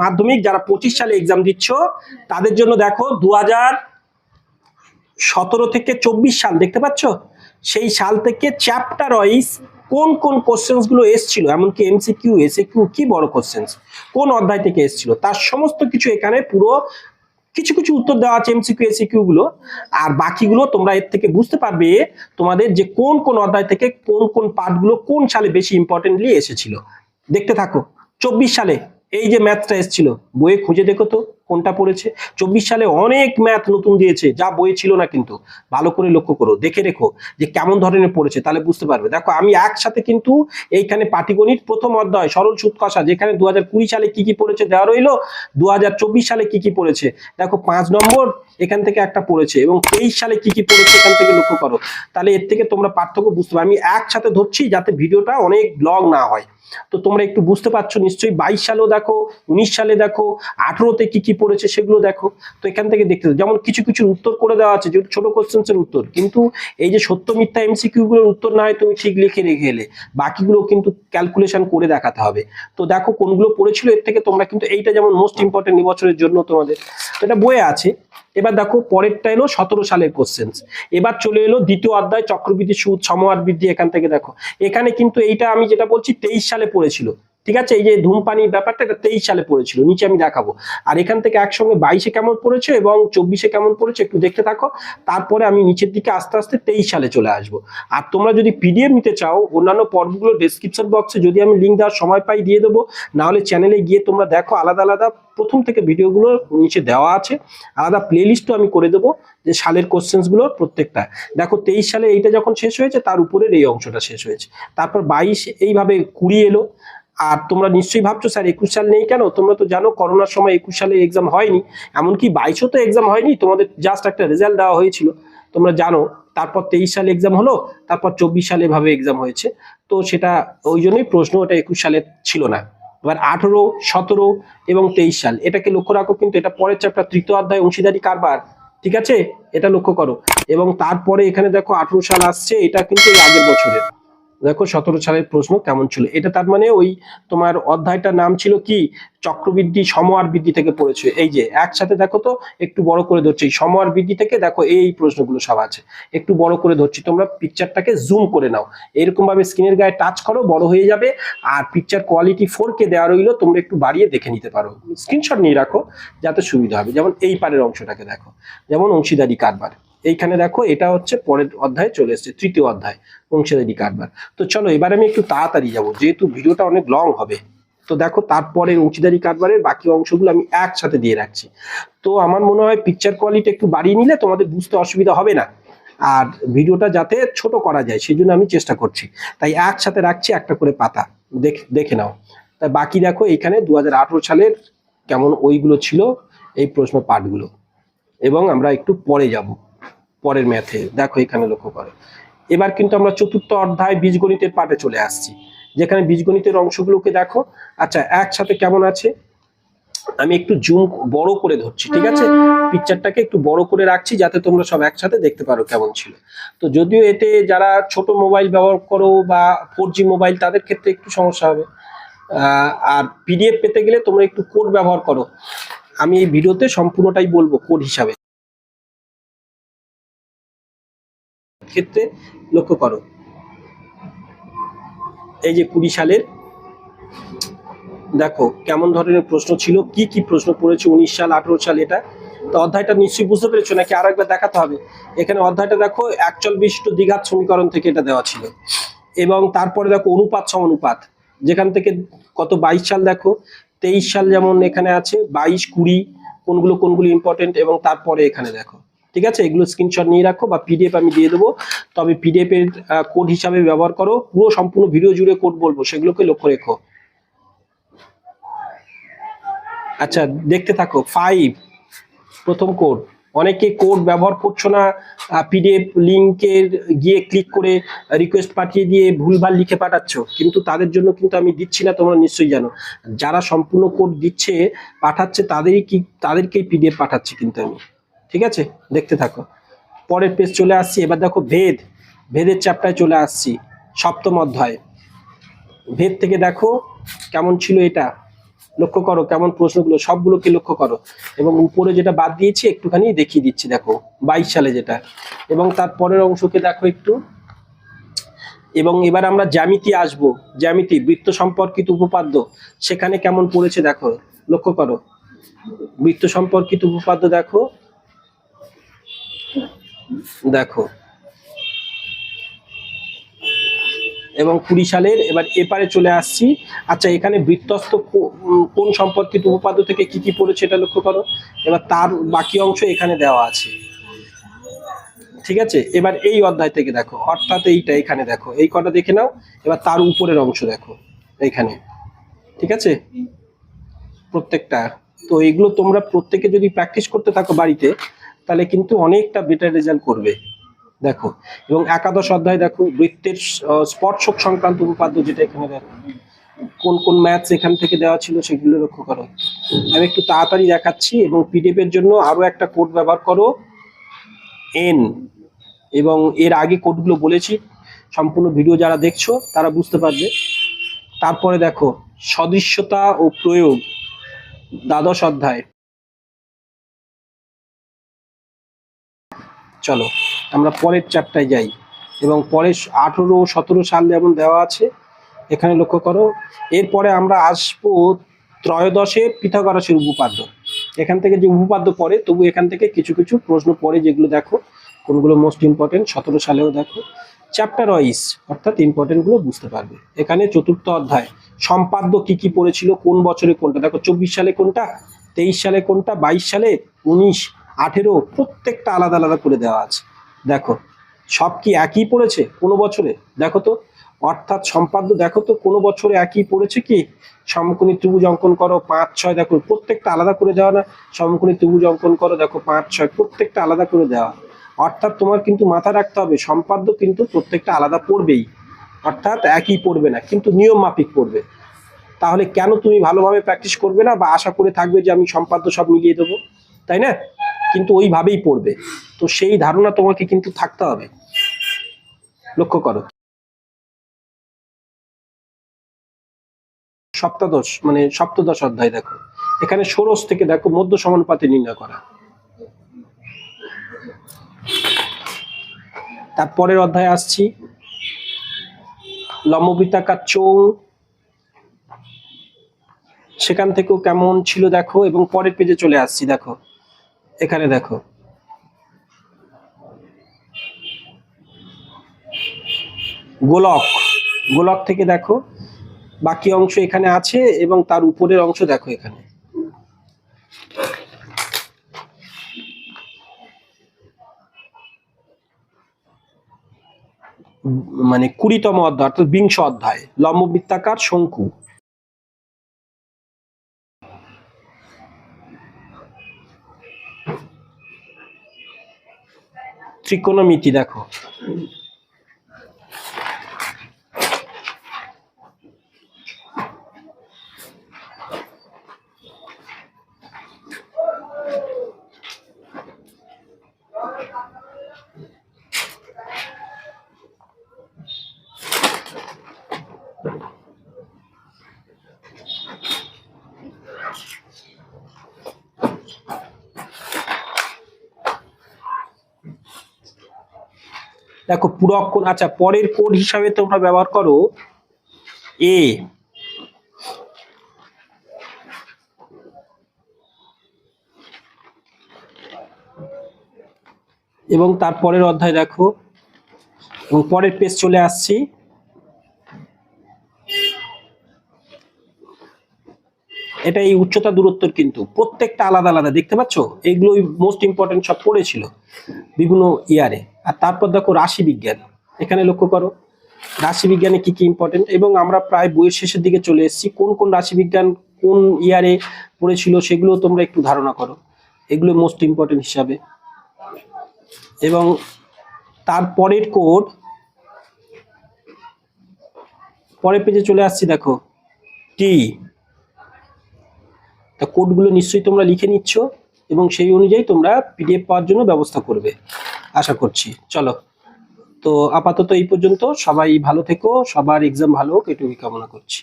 মাধ্যমিক যারা পঁচিশ সালে এক্সাম দিচ্ছ, তাদের জন্য দেখো দু সতেরো থেকে চব্বিশ সাল, দেখতে পাচ্ছ? সেই সাল থেকে চ্যাপ্টার ওয়াইজ কোন কোন কোশ্চেন্সগুলো এসছিল? এমনকি এমসিকিউ এসএকিউ কি বড় কোশ্চেন্স কোন অধ্যায় থেকে এসছিল? তার সমস্ত কিছু এখানে পুরো কিছু কিছু উত্তর দেওয়া আছে এমসিকিউ এসিকিউ গুলো। আর বাকিগুলো তোমরা এর থেকে বুঝতে পারবে তোমাদের যে কোন কোন অধ্যায় থেকে কোন কোন পার্টগুলো কোন সালে বেশি ইম্পর্টেন্টলি এসেছিল। দেখতে থাকো, চব্বিশ সালে। এই যে ম্যাথটা এসেছিল বইয়ে খুঁজে দেখো তো। কোনটা পড়েছে? চব্বিশ সালে অনেক ম্যাথ নতুন দিয়েছে, যা বই ছিল না কিন্তু। ভালো করে লক্ষ্য করো, দেখে রেখো যে কেমন ধরনের পড়েছে, তাহলে বুঝতে পারবে। দেখো, আমি একসাথে কিন্তু এইখানে পাটিগণিত প্রথম অধ্যায়, সরল সুদ কষা, যেখানে দু হাজার কুড়ি সালে কি কি পড়েছে দেওয়া রইল দু সালে কি কি পড়েছে? দেখো, পাঁচ নম্বর এখান থেকে একটা পড়েছে, এবং তেইশ সালে কি কি পড়েছে এখান থেকে লক্ষ্য করো। তাহলে এর থেকে তোমরা পার্থক্য বুঝতে পারবে। আমি একসাথে ধরছি যাতে ভিডিওটা অনেক লং না হয়। তো তোমরা একটু বুঝতে পারছ নিশ্চয়ই। বাইশ সালেও দেখো, উনিশ সালে দেখো, আঠেরোতে কি কি পড়েছে সেগুলো দেখো। তো এখান থেকে দেখতে যেমন কিছু কিছু উত্তর করে দেওয়া আছে, যেহেতু ছোট কোশ্চেন্স এর উত্তর। কিন্তু এই যে সত্য মিথ্যা এমসিকিউ গুলোর উত্তর না হয় তুমি ঠিক লিখে রেখে এলে। বাকিগুলো কিন্তু ক্যালকুলেশন করে দেখাতে হবে। তো দেখো কোনগুলো পড়েছিল, এর থেকে তোমরা কিন্তু এইটা যেমন মোস্ট ইম্পর্টেন্ট বছরের জন্য তোমাদের। এটা বইয়ে আছে। এবার দেখো পরেরটা এলো সতেরো সালের কোশ্চেন্স এবার চলে এলো দ্বিতীয় অধ্যায়, চক্রবৃদ্ধি সুদ, সমহার বৃদ্ধি, এখান থেকে দেখো। এখানে কিন্তু এইটা আমি যেটা বলছি, তেইশ সালে পড়েছিল। ঠিক আছে? এই যে ধূমপানি ব্যাপারটা এটা তেইশ সালে পড়েছিল, নিচে আমি দেখাবো। আর এখান থেকে একসঙ্গে বাইশে কেমন পড়েছে এবং চব্বিশে কেমন পড়েছে একটু দেখতে থাকো। তারপরে আমি নিচের দিকে আস্তে আস্তে তেইশ সালে চলে আসব। আর তোমরা যদি পিডিএফ নিতে চাও, অন্যান্য পর্বগুলো ডেসক্রিপশন বক্সে যদি আমি লিঙ্ক দেওয়ার সময় পাই দিয়ে দেবো। নাহলে চ্যানেলে গিয়ে তোমরা দেখো, আলাদা আলাদা প্রথম থেকে ভিডিওগুলো নিচে দেওয়া আছে। আলাদা প্লেলিস্টও আমি করে দেবো, যে সালের কোশ্চেন্সগুলোর প্রত্যেকটা। দেখো, তেইশ সালে এইটা যখন শেষ হয়েছে, তার উপরের এই অংশটা শেষ হয়েছে। তারপর বাইশ, এইভাবে কুড়ি এলো। আর তোমরা নিশ্চয়ই ভাবছ, স্যার, একুশ সাল নেই কেন? তোমরা তো জানো করোনার সময় একুশ সালে এক্সাম হয়নি। এমনকি বাইশও তো এক্সাম হয়নি, তোমাদের জাস্ট একটা রেজাল্ট দেওয়া হয়েছিল। তোমরা জানো, তারপর তেইশ সালে এক্সাম হলো, তারপর চব্বিশ সালে এভাবে এক্সাম হয়েছে। তো সেটা ওই জন্যই প্রশ্ন, ওটা একুশ সালে ছিল না। এবার আঠেরো, সতেরো এবং তেইশ সাল, এটাকে লক্ষ্য রাখো কিন্তু এটা পরের চ্যাপ্টার তৃতীয় অধ্যায়, অংশীদারি কারবার, ঠিক আছে? এটা লক্ষ্য করো। এবং তারপরে এখানে দেখো আঠেরো সাল আসছে, এটা কিন্তু আগের বছরের। দেখো সতেরো সালের প্রশ্ন কেমন ছিল? এটা তার মানে ওই তোমার অধ্যায়টার নাম ছিল কি? চক্রবৃদ্ধি সমহার বৃদ্ধি থেকে পড়েছে। এই যে, একসাথে দেখো তো, একটু বড় করে ধরছি। সমহার বৃদ্ধি থেকে দেখো এই প্রশ্নগুলো সব আছে। একটু বড় করে ধরছি। তোমরা পিকচারটাকে জুম করে নাও। এরকম ভাবে স্ক্রিনের গায়ে টাচ করো, বড় হয়ে যাবে। আর পিকচার কোয়ালিটি ফোর কে দেওয়া রইল, তোমরা একটু বাড়িয়ে দেখে নিতে পারো। স্ক্রিনশট নিয়ে রাখো, যাতে সুবিধা হবে। যেমন এই পারের অংশটাকে দেখো। যেমন অংশীদারি কারবার। এইখানে দেখো, এটা হচ্ছে পরের অধ্যায়ে চলে এসেছে, তৃতীয় অধ্যায়, অংশীদারি কারবার। তো চলো, এবার আমি একটু তাড়াতাড়ি যাব, যেহেতু ভিডিওটা অনেক লং হবে। তো দেখো তারপরে অংশীদারি কারবারের বাকি অংশগুলো আমি একসাথে দিয়ে রাখছি। তো আমার মনে হয় পিকচার কোয়ালিটি একটু বাড়িয়ে নিলে তোমাদের বুঝতে অসুবিধা হবে না। আর ভিডিওটা যাতে ছোট করা যায় সেই জন্য আমি চেষ্টা করছি। তাই একসাথে রাখছি, একটা করে পাতা। দেখ, দেখে নাও। তাই বাকি দেখো, এখানে দু হাজার আঠারো সালের কেমন ওইগুলো ছিল, এই প্রশ্ন পাঠগুলো। এবং আমরা একটু পরে যাব। পরের ম্যাথে দেখো এখানে লক্ষ্য করো। এবার কিন্তু আমরা চতুর্থ অধ্যায় বীজগণিতের পাঠে চলে আসছি। যেখানে বীজগণিতের অংশগুলোকে দেখো। আচ্ছা একসাথে কেমন আছে? আমি একটু জুম বড় করে ধরছি, ঠিক আছে? পিকচারটাকে একটু বড় করে রাখছি যাতে তোমরা সব একসাথে দেখতে পারো কেমন ছিল। তো যদিও এতে যারা ছোট মোবাইল ব্যবহার করো বা ফোর মোবাইল, তাদের ক্ষেত্রে একটু সমস্যা হবে। আর পিডিএফ পেতে গেলে তোমরা একটু কোড ব্যবহার করো। আমি এই ভিডিওতে সম্পূর্ণটাই বলব কোড হিসাবে। ক্ষেত্রে লক্ষ্য করো। এই যে কুড়ি সালের, দেখো কেমন ধরনের প্রশ্ন ছিল, কি কি প্রশ্ন পড়েছে উনিশ সাল, আঠারো সাল এটা। তো অধ্যায়টা নিশ্চয়ই বুঝতে পেরেছ, নাকি আরও একবার দেখাতে হবে? এখানে অধ্যায়টা দেখো একচল বিশিষ্ট দ্বিঘাত সমীকরণ থেকে এটা দেওয়া ছিল। এবং তারপরে দেখো অনুপাত সমানুপাত যেখান থেকে কত বাইশ সাল দেখো, তেইশ সাল যেমন এখানে আছে, বাইশ, কুড়ি, কোনগুলো কোনগুলো ইম্পর্টেন্ট এবং তারপরে এখানে দেখো। ঠিক আছে? এগুলো স্ক্রিনশট নিয়ে রাখো বা পিডিএফ আমি দিয়ে দেবো। তবে পিডিএফ এর কোড হিসাবে ব্যবহার করো। পুরো সম্পূর্ণ ভিডিও জুড়ে কোড বলব, সেগুলোকে লক্ষ্য রেখো। আচ্ছা দেখতে থাকো। ফাইভ প্রথম কোড অনেকে কোড ব্যবহার করছ না পিডিএফ লিঙ্কের গিয়ে ক্লিক করে রিকোয়েস্ট পাঠিয়ে দিয়ে ভুলভাল লিখে পাঠাচ্ছ। কিন্তু তাদের জন্য কিন্তু আমি দিচ্ছি না, তোমরা নিশ্চয়ই জানো। যারা সম্পূর্ণ কোড দিচ্ছে, পাঠাচ্ছে, তাদেরই কি, তাদেরকেই পিডিএফ পাঠাচ্ছি কিন্তু আমি। ঠিক আছে? দেখতে থাকো। পরের পেজ চলে আসছি। এবার দেখো ভেদ। ভেদের চ্যাপ্টারে চলে আসছি। সপ্তম অধ্যায়। ভেদ থেকে দেখো কেমন ছিল এটা। লক্ষ্য করো কেমন প্রশ্নগুলো, সবগুলোকে লক্ষ্য করো। এবং উপরে যেটা বাদ দিয়েছি, একটুখানি দেখিয়ে দিচ্ছি, দেখো। বাইশ সালে যেটা। এবং তার পরের অংশকে দেখো একটু। এবং এবার আমরা জ্যামিতি আসব। জ্যামিতি, বৃত্ত সম্পর্কিত উপপাদ্য। সেখানে কেমন পড়েছে দেখো। লক্ষ্য করো। বৃত্ত সম্পর্কিত উপপাদ্য দেখো। দেখো। এবং কুড়ি সালের এবার এপারে চলে আসছি। আচ্ছা এখানে বৃত্তস্থ কোন সম্পর্কিত উপপাদ্য থেকে কি কি পড়েছে এটা লক্ষ্য করো। এবার তার বাকি অংশ এখানে দেওয়া আছে। ঠিক আছে? এবার এই অধ্যায় থেকে দেখো। অর্থাৎ এইটা এখানে দেখো। এই কটা দেখে নাও। এবার তার উপরের অংশ দেখো। এইখানে। ঠিক আছে? প্রত্যেকটা। তো এগুলো তোমরা প্রত্যেকে যদি প্র্যাকটিস করতে থাকো বাড়িতে তাহলে কিন্তু অনেকটা বেটার রেজাল্ট করবে। দেখো, এবং একাদশ অধ্যায় দেখো, বৃত্তের স্পর্শক সংক্রান্ত উপপাদ্য যেটা এখানে দেখো, কোন কোন ম্যাথস এখান থেকে দেওয়া ছিল সেগুলো লক্ষ্য করো। আমি একটু তাড়াতাড়ি দেখাচ্ছি এবং পিডিএফ এর জন্য আরও একটা কোড ব্যবহার করো এন এবং এর আগে কোডগুলো বলেছি, সম্পূর্ণ ভিডিও যারা দেখছ, তারা বুঝতে পারবে। তারপরে দেখো, সদৃশ্যতা ও প্রয়োগ, দ্বাদশ অধ্যায়। চলো, আমরা পরের চ্যাপ্টারে যাই। এবং পরে আঠেরো, সতেরো সাল যেমন দেওয়া আছে, এখানে লক্ষ্য করো, এরপরে আমরা আসব ত্রয়োদশে পিথাগরাসের উপপাদ্য। এখান থেকে যে উপপাদ্য পড়ে, তবু এখান থেকে কিছু কিছু প্রশ্ন পড়ে, যেগুলো দেখো, কোনগুলো মোস্ট ইম্পর্টেন্ট সতেরো সালেও দেখো। চ্যাপ্টার ওয়াইজ অর্থাৎ ইম্পর্টেন্টগুলো বুঝতে পারবে। এখানে চতুর্থ অধ্যায়, সম্পাদ্য কি কি পড়েছিল, কোন বছরে কোনটা? দেখো, চব্বিশ সালে কোনটা, তেইশ সালে কোনটা, বাইশ সালে, উনিশ আঠেরো প্রত্যেকটা আলাদা আলাদা করে দেওয়া আছে। দেখো, সব কি একই পড়েছে কোনো বছরে? দেখো তো, অর্থাৎ সম্পাদ্য, দেখো তো, কোনো বছরে একই পড়েছে কি? সমকোণী ত্রিভুজ অঙ্কন করো, পাঁচ, ছয়, দেখো, প্রত্যেকটা আলাদা করে দেওয়া না। সমকোণী ত্রিভুজ অঙ্কন করো, দেখো, পাঁচ, ছয়, প্রত্যেকটা আলাদা করে দেওয়া। অর্থাৎ তোমার কিন্তু মাথায় রাখতে হবে, সম্পাদ্য কিন্তু প্রত্যেকটা আলাদা পড়বেই। অর্থাৎ একই পড়বে না, কিন্তু নিয়ম মাফিক পড়বে। তাহলে কেন তুমি ভালোভাবে প্র্যাকটিস করবে না বা আশা করে থাকবে যে আমি সম্পাদ্য সব মিলিয়ে দেবো? তাই না? কিন্তু ওইভাবেই পড়বে। তো সেই ধারণা তোমাকে কিন্তু থাকতে হবে। লক্ষ্য করো। সপ্তাদশ মানে সপ্তদশ অধ্যায় দেখো। এখানে ষোড়শ থেকে দেখো মধ্য সমানুপাতে নির্ণয় করা। তারপরের অধ্যায়ে আসছি। লম্ববৃত্তাকার চৌ সেখান থেকেও কেমন ছিল দেখো, এবং পরের পেজে চলে আসছি, দেখো। এখানে দেখো। গোলক। গোলক থেকে দেখো, বাকি অংশ এখানে আছে এবং তার উপরের অংশ দেখো এখানে। মানে কুড়িতম অধ্যায়, অর্থাৎ বিংশ অধ্যায়, লম্ববৃত্তাকার শঙ্কু। ত্রিকোণমিতি দেখো। দেখো পুরক্ষণ আচ্ছা পরের কোড হিসাবে তোমরা ব্যবহার করো এ এবং তারপরের অধ্যায় দেখো, এবং পরের পেজ চলে আসছি। এটা এই উচ্চতা দূরত্বর কিন্তু প্রত্যেকটা আলাদা আলাদা, দেখতে পাচ্ছ? এইগুলোই মোস্ট ইম্পর্টেন্ট সব পড়েছিল বিভিন্ন ইয়ারে। আর তারপর দেখো রাশি বিজ্ঞান। এখানে লক্ষ্য করো, রাশি বিজ্ঞানে কি কি ইম্পর্টেন্ট এবং আমরা প্রায় বইয়ের শেষের দিকে চলে এসেছি, কোন কোন রাশি বিজ্ঞান কোন ইয়ারে পড়েছিল সেগুলো তোমরা একটু ধারণা করো। এগুলো মোস্ট ইম্পর্টেন্ট হিসাবে। এবং তারপরের কোড পরের পেজে চলে আসছি দেখো টি কোডগুলো নিশ্চয়ই তোমরা লিখে নিচ্ছ এবং সেই অনুযায়ী তোমরা পিডিএফ পাওয়ার জন্য ব্যবস্থা করবে, আশা করছি। চলো। তো আপাতত এই পর্যন্ত সবাই ভালো থেকো, সবার এক্সাম ভালো হোক, এটুকুই কামনা করছি।